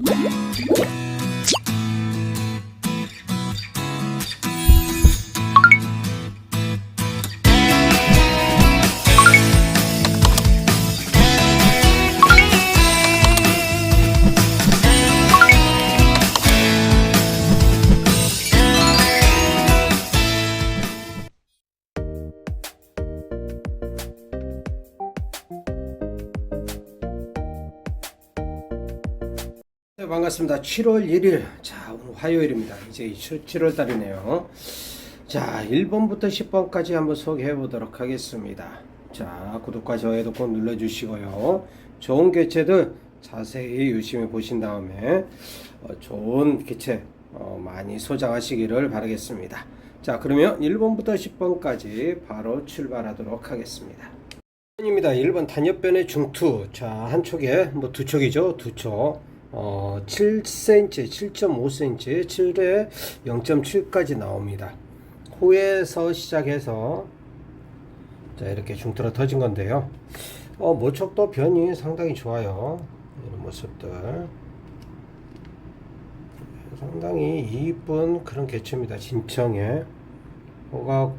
네, 반갑습니다. 7월 1일. 자, 오늘 화요일입니다. 이제 7월 달이네요. 자, 1번부터 10번까지 한번 소개해 보도록 하겠습니다. 자, 구독과 좋아요도 꼭 눌러 주시고요. 좋은 개체들 자세히 유심히 보신 다음에 어, 좋은 개체 어, 많이 소장하시기를 바라겠습니다. 자, 그러면 1번부터 10번까지 바로 출발하도록 하겠습니다. 1번입니다. 1번 단엽변의 중투. 자, 한 촉에 뭐 두 촉이죠. 두 촉. 어, 7cm, 7.5cm, 7에 0.7까지 나옵니다. 호에서 시작해서 자, 이렇게 중투로 터진 건데요. 어, 모촉도 변이 상당히 좋아요. 이런 모습들. 상당히 이쁜 그런 개체입니다. 진청에. 호가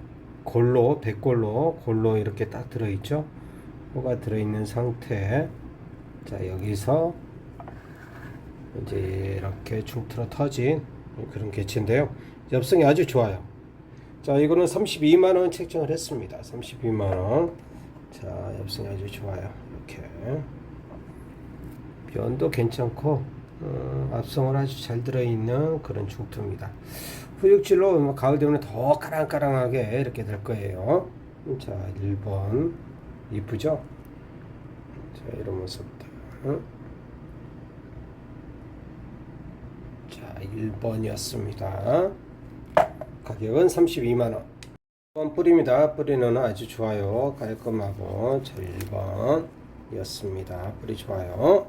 골로, 백골로, 골로 이렇게 딱 들어있죠. 호가 들어있는 상태. 자, 여기서 이제 이렇게 중틀어 터진 그런 개체인데요. 엽성이 아주 좋아요. 자, 이거는 32만원 책정을 했습니다. 32만원. 자, 엽성이 아주 좋아요. 이렇게. 변도 괜찮고, 어, 앞성을 아주 잘 들어있는 그런 중투입니다. 후육질로 뭐 가을 되면 더 까랑까랑하게 이렇게 될 거예요. 자, 1번. 이쁘죠? 자, 모습들. 자, 1번이었습니다. 가격은 32만원. 1번 뿌리입니다. 뿌리는 아주 좋아요. 깔끔하고, 자, 1번이었습니다. 뿌리 좋아요.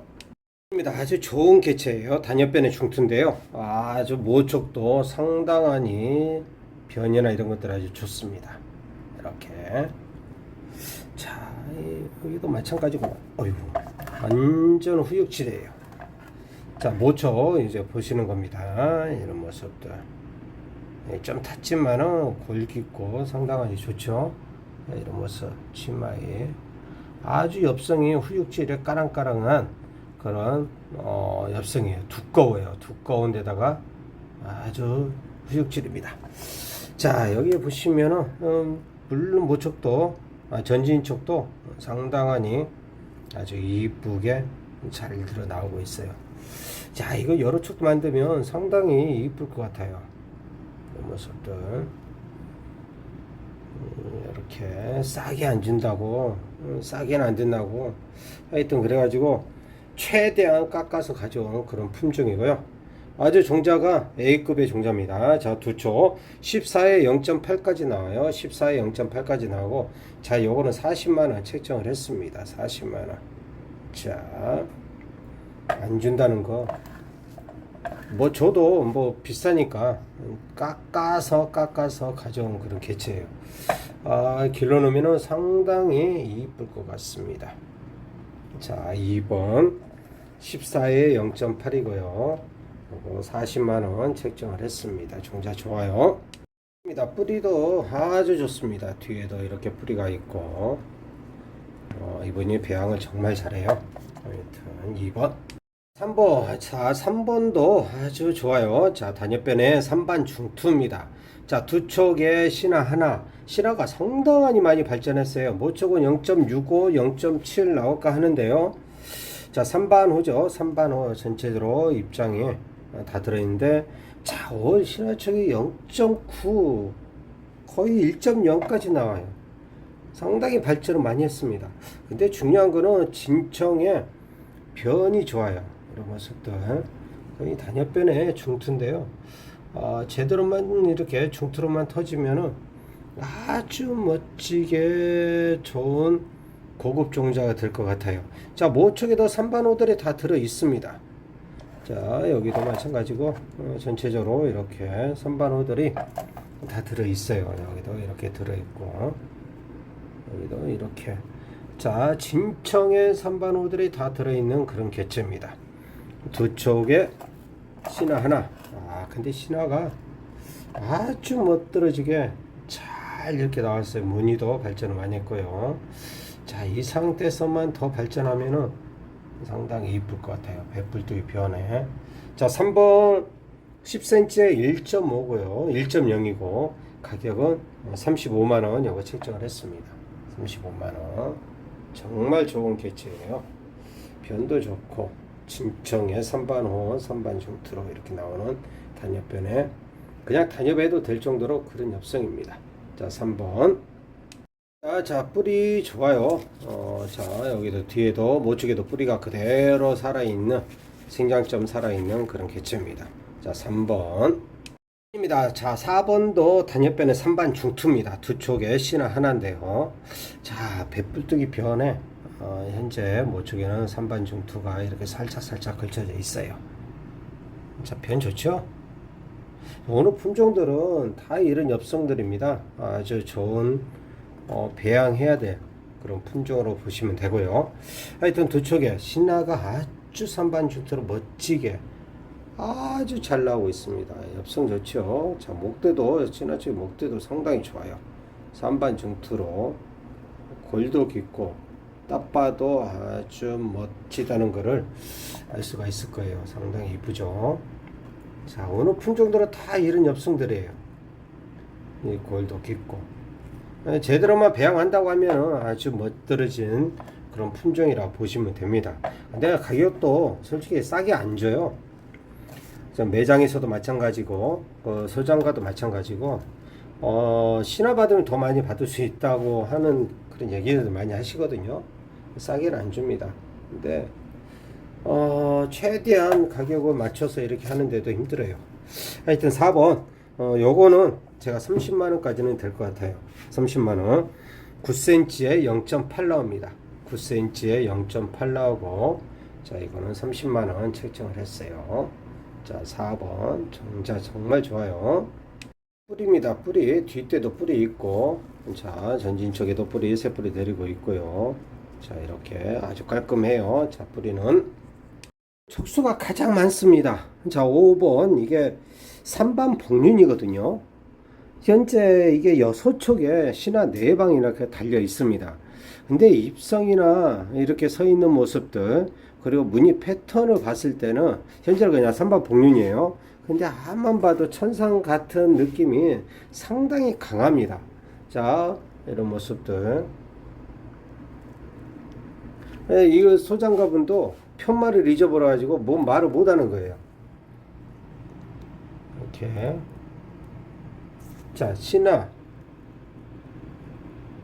입니다. 아주 좋은 개체예요. 단엽변의 중투인데요. 아주 모촉도 상당하니 변이나 이런 것들 아주 좋습니다. 이렇게. 자, 이- 여기도 마찬가지고, 어이구, 완전 후육질이에요. 자, 모초 이제 보시는 겁니다. 이런 모습들. 예, 좀 탔지만은 골깊고 상당하게 좋죠. 예, 이런 모습 치마에 아주 엽성이 후육질에 까랑까랑한 그런 어, 엽성이에요. 두꺼워요. 두꺼운 데다가 아주 후육질입니다. 자, 여기 보시면은 음, 물론 모촉도 아, 전진 쪽도 상당하니 아주 이쁘게 잘 드러 나오고 있어요. 자, 이거 여러 촉 만들면 상당히 이쁠 것 같아요. 이 모습들. 음, 이렇게 싸게 안 준다고, 음, 싸게는 안 된다고. 하여튼 그래가지고 최대한 깎아서 가져오는 그런 품종이고요. 아주 종자가 A급의 종자입니다. 자, 두 초. 14에 0.8까지 나와요. 14에 0.8까지 나오고, 자, 요거는 40만 원 책정을 했습니다. 40만 원. 자, 안 준다는 거. 뭐 저도 뭐 비싸니까 깎아서 깎아서 가져온 그런 개체예요. 아, 길러놓으면 상당히 이쁠 것 같습니다. 자, 2번 14에 0.8이고요. 40만원 책정을 했습니다. 종자 좋아요. 뿌리도 아주 좋습니다. 뒤에도 이렇게 뿌리가 있고 어, 이분이 배양을 정말 잘해요. 하여튼 2번 3번 자 3번도 아주 좋아요. 자 단엽변의 3반 중투입니다. 자 두 촉에 신화 하나. 신화가 상당히 많이 발전했어요. 모촉은 0.65 0.7 나올까 하는데요. 자 3반 호죠. 3반 호 전체적으로 입장이 다 들어있는데 자 올 신화촉이 0.9 거의 1.0까지 나와요. 상당히 발전을 많이 했습니다. 근데 중요한 거는 진청에 변이 좋아요. 모습들. 거의 단엽변의 중투인데요. 아, 제대로만 이렇게 중투로만 터지면은 아주 멋지게 좋은 고급 종자가 될 것 같아요. 자, 모촉에도 산반호들이 다 들어 있습니다. 자, 여기도 마찬가지고 어, 전체적으로 이렇게 산반호들이 다 들어 있어요. 여기도 이렇게 들어 있고 여기도 이렇게 자 진청의 산반호들이 다 들어 있는 그런 개체입니다 두 촉에 신화 하나. 아, 근데 신화가 아주 멋들어지게 잘 이렇게 나왔어요. 무늬도 발전을 많이 했고요. 자, 이 상태에서만 더 발전하면은 상당히 이쁠 것 같아요. 백불뚝이 변해. 자, 3번 10cm에 1.5고요. 1.0이고 가격은 35만 원 요거 책정을 했습니다. 35만 원. 정말 좋은 개체예요. 변도 좋고 진청에 3반호, 3반 중트로 이렇게 나오는 단엽변에 그냥 단엽해도 될 정도로 그런 엽성입니다. 자, 3번. 자, 자, 뿌리 좋아요. 어, 자, 여기도 뒤에도 모쪽에도 뿌리가 그대로 살아있는 생장점 살아있는 그런 개체입니다. 자, 3번. 입니다. 자, 4번도 단엽변의 3반 중투입니다. 두 촉에 신화 하나인데요. 자, 배불뚝이 변에 어, 현재 모쪽에는 3반 중투가 이렇게 살짝 살짝 걸쳐져 있어요. 자, 변 좋죠? 어느 품종들은 다 이런 엽성들입니다. 아주 좋은 어, 배양해야 될 그런 품종으로 보시면 되고요. 하여튼 두 촉에 신화가 아주 3반 중투로 멋지게 아주 잘 나오고 있습니다. 엽성 좋죠. 자, 목대도 지나치게 목대도 상당히 좋아요. 3반 중투로 골도 깊고 딱 봐도 아주 멋지다는 것을 알 수가 있을 거예요. 상당히 이쁘죠. 자, 어느 품종들은 다 이런 엽성들이에요. 이 골도 깊고 에, 제대로만 배양한다고 하면 아주 멋들어진 그런 품종이라 보시면 됩니다. 근데 가격도 솔직히 싸게 안 줘요. 저 매장에서도 마찬가지고 어, 서장과도 마찬가지고 어, 신화 받으면 더 많이 받을 수 있다고 하는 그런 얘기를 많이 하시거든요. 싸게는 안 줍니다. 근데 어, 최대한 가격을 맞춰서 이렇게 하는데도 힘들어요. 하여튼 4번 어, 요거는 제가 30만 원까지는 될 것 같아요. 30만 원. 9cm에 0.8 나옵니다. 9cm에 0.8 나오고 자 이거는 30만 원 책정을 했어요. 자 4번 정자 정말 좋아요. 뿌리입니다. 뿌리 뒷대도 뿌리 있고 자 전진 쪽에도 뿌리 세 뿌리 내리고 있고요. 자 이렇게 아주 깔끔해요. 자 뿌리는 촉수가 가장 많습니다. 자 5번 이게 3반 복륜이거든요. 현재 이게 여소촉에 신화 4방이나 이렇게 달려 있습니다. 근데 입성이나 이렇게 서 있는 모습들 그리고 무늬 패턴을 봤을 때는 현재는 그냥 3반 복륜이에요. 근데 앞만 봐도 천상 같은 느낌이 상당히 강합니다. 자, 이런 모습들. 예, 이거 소장가분도 편말을 잊어버려 가지고 뭔 말을 못 하는 거예요. 이렇게. 자, 신화.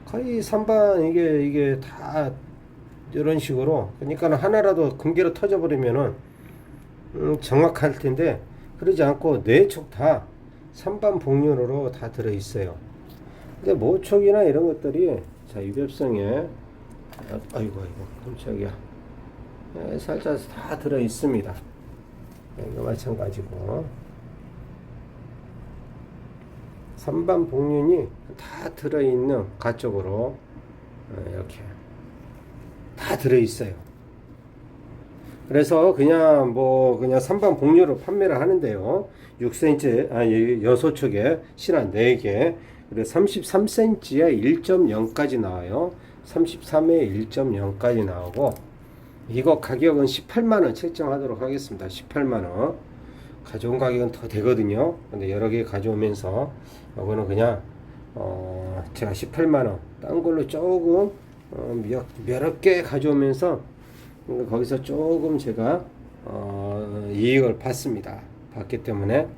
거의 3반 이게 이게 다 이런 식으로 그러니까 하나라도 금괴로 터져 버리면은 음, 정확할 텐데 그러지 않고 네촉 다 3반 복륜으로 다 들어 있어요. 근데 모촉이나 이런 것들이 자 유ገብ성에 아, 아이고 아이고 깜짝이야 예, 살짝 다 들어 있습니다. 이거 마찬가지고 3반 복륜이 다 들어 있는 가쪽으로 어, 이렇게 다 들어 있어요. 그래서 그냥 뭐 그냥 3반 복류로 판매를 하는데요. 6cm 아니 여소촉에 실화 4개 그리고 33cm에 1.0까지 나와요. 33에 1.0까지 나오고 이거 가격은 18만 원 책정하도록 하겠습니다. 18만 원. 가져온 가격은 더 되거든요. 근데 여러 개 가져오면서 이거는 그냥 어 제가 18만 원. 딴 걸로 조금 어, 몇, 여러 개 가져오면서 음, 거기서 조금 제가 어, 이익을 받습니다. 받기 때문에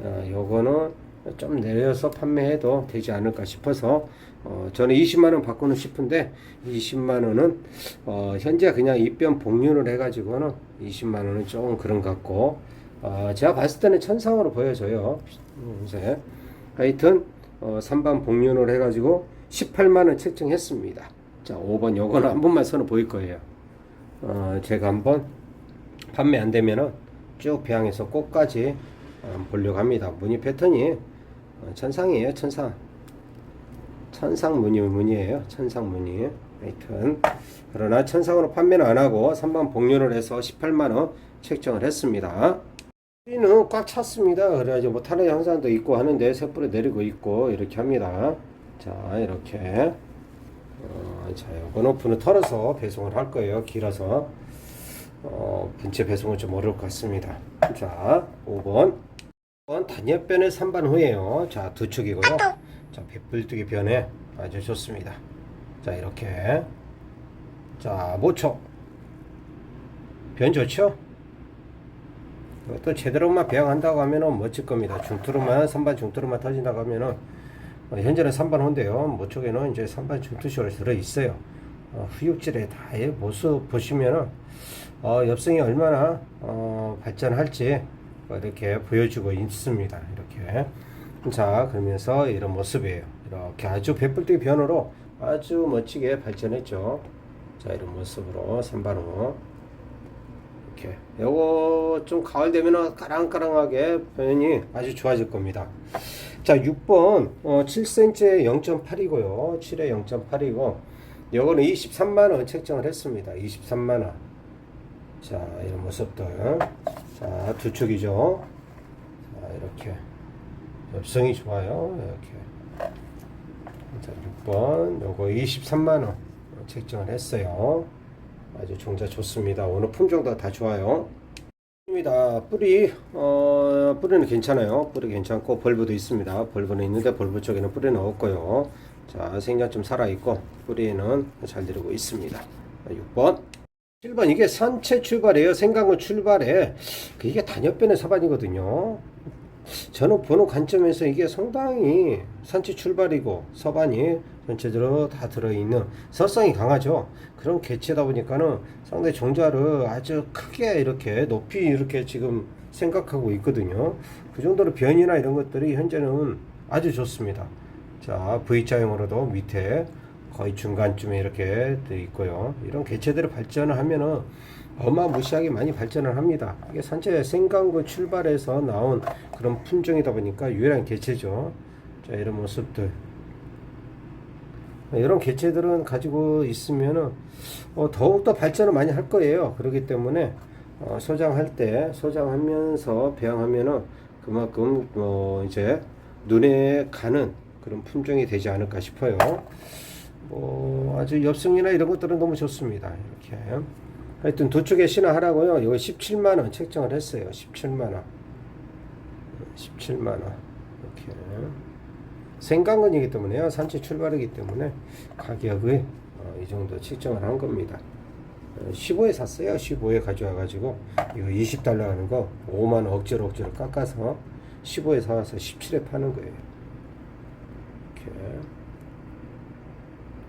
어, 요거는 좀 내려서 판매해도 되지 않을까 싶어서 어, 저는 20만 원 받고는 싶은데 20만 원은 어, 현재 그냥 입변 복륜을 해가지고는 20만 원은 조금 그런 것 같고 어, 제가 봤을 때는 천상으로 보여져요. 요새 하여튼 어, 3반 복륜을 해가지고 18만 원 책정했습니다. 자 5번 요거는 한 번만 선을 보일 거예요. 어, 제가 한번 판매 안 되면은 쭉 배양해서 꽃까지 어, 보려고 합니다. 무늬 패턴이 어, 천상이에요, 천상. 천상 무늬 무늬예요, 천상 무늬. 하여튼 그러나 천상으로 판매는 안 하고 3반 복륜을 해서 18만 원 책정을 했습니다. 뿌리는 꽉 찼습니다. 그래가지고 뭐 탄핵 향상도 있고 하는데 새뿌리 내리고 있고 이렇게 합니다. 자 이렇게 어, 자 요거는 분을 털어서 배송을 할 거예요. 길어서 어, 분체 배송은 좀 어려울 것 같습니다. 자 5번 5번 단엽변의 3반 후에요. 자 두 축이고요. 자 빗불뜨기 변에 아주 좋습니다. 자 이렇게 자 모초 변 좋죠? 이것도 제대로만 배양한다고 하면은 멋질 겁니다. 중투로만 3반 중투로만 터진다고 하면은 어, 현재는 3반 혼데요. 모쪽에는 이제 3반 중투쇼를 들어 있어요. 어, 후육질의 다의 모습 보시면은 어, 엽성이 얼마나 어, 발전할지 뭐 이렇게 보여주고 있습니다. 이렇게 자 그러면서 이런 모습이에요. 이렇게 아주 배불뚝 변으로 아주 멋지게 발전했죠. 자 이런 모습으로 3반호 이렇게 요거 좀 가을 되면은 까랑까랑하게 변이 아주 좋아질 겁니다. 자 6번 어, 7cm에 0.8이고요. 7에 0.8이고 요거는 23만 원 책정을 했습니다. 23만 원 자 이런 모습들 자 두 축이죠. 자 이렇게 엽성이 좋아요. 이렇게 자 6번 요거 23만원 책정을 했어요. 아주 종자 좋습니다. 오늘 품종도 다 좋아요. 입니다. 뿌리 어, 뿌리는 괜찮아요. 뿌리 괜찮고 벌브도 있습니다. 벌브는 있는데 벌브 쪽에는 뿌리는 없고요. 자 생장 좀 살아 있고 뿌리는 잘 들고 있습니다. 6번 7번 이게 산채 출발이에요. 생강은 출발해. 그 이게 단엽변의 사반이거든요. 저는 보는 관점에서 이게 상당히 산채 출발이고 서반이 전체적으로 다 들어있는 서성이 강하죠. 그런 개체다 보니까는 상당히 종자를 아주 크게 이렇게 높이 이렇게 지금 생각하고 있거든요. 그 정도로 변이나 이런 것들이 현재는 아주 좋습니다. 자, V자형으로도 밑에 거의 중간쯤에 이렇게 돼 있고요. 이런 개체들을 발전을 하면은 어마무시하게 많이 발전을 합니다. 이게 산채 생강구 출발해서 나온 그런 품종이다 보니까 유일한 개체죠. 자, 이런 모습들. 이런 개체들은 가지고 있으면은 어, 더욱더 발전을 많이 할 거예요. 그렇기 때문에 어, 소장할 때 소장하면서 배양하면은 그만큼 뭐 이제 눈에 가는 그런 품종이 되지 않을까 싶어요. 뭐 아주 엽성이나 이런 것들은 너무 좋습니다. 이렇게 하여튼 두 쪽에 신화하라고요. 이거 17만 원 책정을 했어요. 17만 원. 17만 원. 이렇게 생강근이기 때문에요. 산채 출발이기 때문에 가격을 어, 이 정도 책정을 한 겁니다. 15에 샀어요. 15에 가져와 가지고 이거 20달러 하는 거 5만 원 억지로 억지로 깎아서 15에 사와서 17에 파는 거예요. 이렇게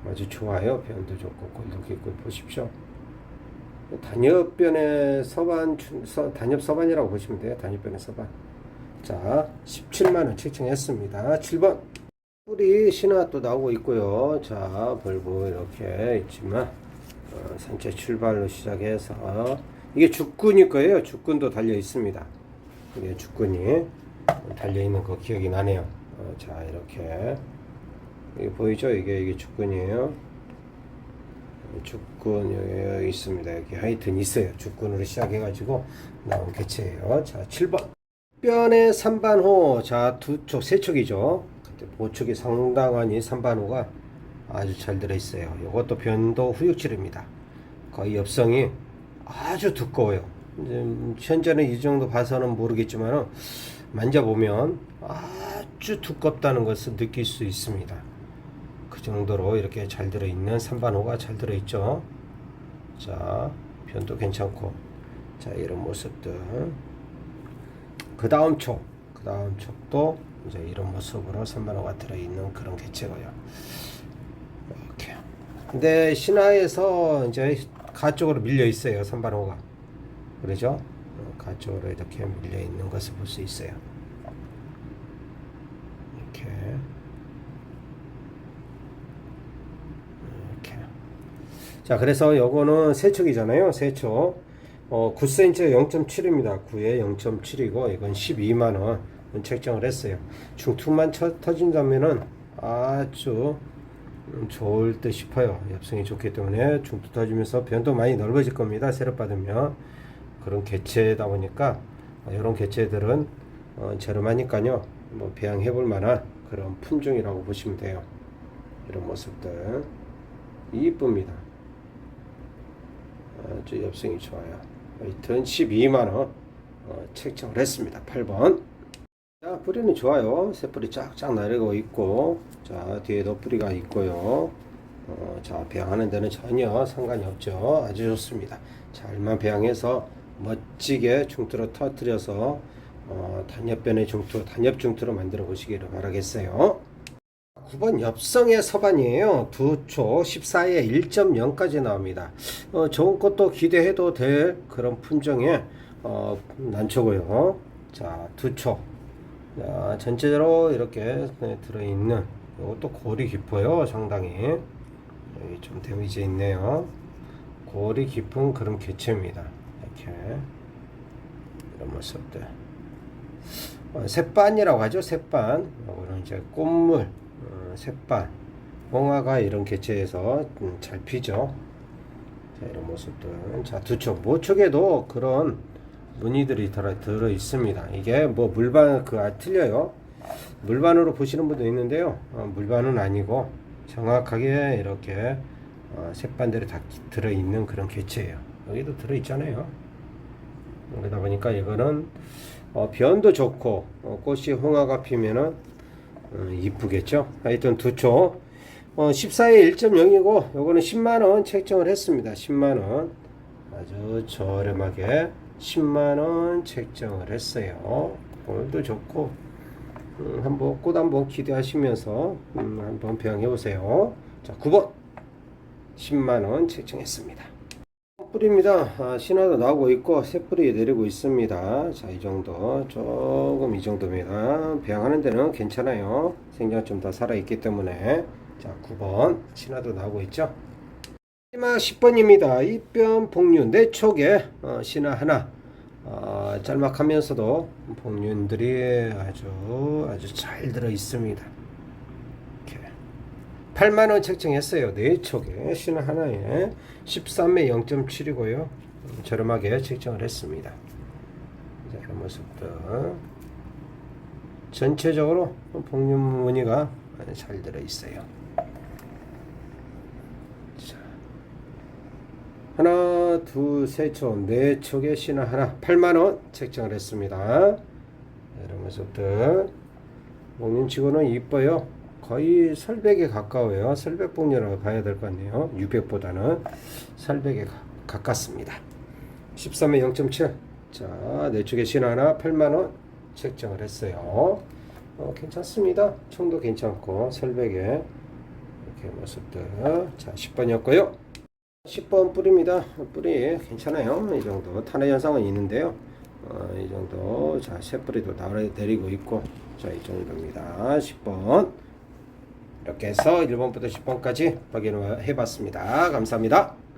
아주 좋아요. 변도 좋고 골도 깊고 보십시오. 단엽변의 서반 단엽 서반이라고 보시면 돼요. 단엽변의 서반. 자, 17만 원 책정했습니다. 7번 뿌리 신화 또 나오고 있고요. 자, 벌브 이렇게 있지만 어, 산채 출발로 시작해서 이게 죽군일 거예요. 죽군도 달려 있습니다. 이게 죽군이 달려 있는 거 기억이 나네요. 어, 자, 이렇게 이게 보이죠? 이게 이게 죽군이에요. 죽군 여기, 있습니다. 여기 하여튼 있어요. 죽군으로 시작해가지고 나온 개체예요. 자, 7번. 변의 3반호. 자, 두 쪽, 세 촉이죠. 보촉이 상당한 이 3반호가 아주 잘 들어있어요. 이것도 변도 후육질입니다. 거의 엽성이 아주 두꺼워요. 현재는 이 정도 봐서는 모르겠지만 만져보면 아주 두껍다는 것을 느낄 수 있습니다. 그 정도로 이렇게 잘 들어있는 3반호가 잘 들어있죠. 자, 변도 괜찮고. 자, 이런 모습들. 그 다음 촉. 그 다음 촉도 이제 이런 모습으로 3반호가 들어있는 그런 개체고요. 이렇게. 근데 신화에서 이제 가 쪽으로 밀려 있어요. 3반호가. 그러죠? 어, 가 쪽으로 이렇게 밀려 있는 것을 볼 수 있어요. 이렇게. 이렇게. 자, 그래서 요거는 세촉이잖아요. 세촉. 어, 9cm에 0.7입니다. 9에 0.7이고, 이건 12만원 책정을 했어요. 중투만 쳐, 터진다면은 아주 음, 좋을 듯 싶어요. 엽성이 좋기 때문에 중투 터지면서 변도 많이 넓어질 겁니다. 세력 받으면. 그런 개체다 보니까 어, 이런 개체들은 어, 저렴하니까요. 뭐 배양해 볼 만한 그런 품종이라고 보시면 돼요. 이런 모습들 이쁩니다. 아주 엽성이 좋아요. 하여튼 12만원 어, 책정을 했습니다. 8번. 자, 뿌리는 좋아요. 새뿌리 쫙쫙 나르고 있고, 자, 뒤에도 뿌리가 있고요. 어, 자, 배양하는 데는 전혀 상관이 없죠. 아주 좋습니다. 잘만 배양해서 멋지게 중투로 터뜨려서 어, 단엽변의 중투, 단엽 중투로 만들어 보시기를 바라겠어요. 9번 엽성의 서반이에요. 두초 14에 1.0까지 나옵니다. 어, 좋은 것도 기대해도 될 그런 품종의 어, 난초고요. 자, 두 초. 자, 전체적으로 이렇게 네, 들어있는 이것도 골이 깊어요. 상당히 여기 좀 데미지 있네요. 골이 깊은 그런 개체입니다. 이렇게 이런 모습들. 어, 새반이라고 하죠. 새반. 이거는 이제 꽃물, 어, 새반. 홍화가 이런 개체에서 음, 잘 피죠. 자, 이런 모습들. 자, 두 촉. 모촉에도 그런 무늬들이 들어, 있습니다. 이게 뭐 물반, 그, 아, 틀려요. 물반으로 보시는 분도 있는데요. 어, 물반은 아니고 정확하게 이렇게 어, 색반들이 다 들어 있는 그런 개체예요. 여기도 들어 있잖아요. 그러다 보니까 이거는 어, 변도 좋고 어, 꽃이 홍화가 피면은 어, 이쁘겠죠. 하여튼 두 초. 어, 14에 1.0이고 요거는 10만원 책정을 했습니다. 10만원 아주 저렴하게 10만원 책정을 했어요. 오늘도 좋고 음, 한번 꽃 한번 기대하시면서 음, 한번 배양해 보세요. 자 9번 10만원 책정했습니다. 뿌리입니다. 아, 신화도 나오고 있고 새뿌리 내리고 있습니다. 자, 이 정도 조금 이 정도입니다. 배양하는 데는 괜찮아요. 생장 좀더 살아 있기 때문에 자, 9번 신화도 나오고 있죠. 마지막 10번입니다. 입변 복류 네 촉에 어, 신화 하나 어, 짤막하면서도 복륜들이 아주 아주 잘 들어 있습니다. 이렇게 8만 원 책정했어요. 네 촉에 신화 하나에 13매 0.7이고요. 저렴하게 책정을 했습니다. 자, 이런 모습들 전체적으로 복륜 무늬가 잘 들어 있어요. 자, 하나, 둘, 셋 촉, 네 촉의 신화 하나, 8만 원 책정을 했습니다. 이런 모습들 목련치고는 이뻐요. 거의 설백에 가까워요. 설백 복류라고 봐야 될 것 같네요. 유백보다는 설백에 가, 가깝습니다. 13에 0.7. 자, 네 쪽에 신 하나 8만 원 책정을 했어요. 어, 괜찮습니다. 총도 괜찮고 설백에 이렇게 모습들. 자, 10번이었고요. 10번 뿌리입니다. 뿌리 괜찮아요. 이 정도 탄화 현상은 있는데요. 어, 이 정도 자 새뿌리도 나를 내리고 있고 자 이 정도입니다. 10번 이렇게 해서 1번부터 10번까지 확인을 해봤습니다. 감사합니다.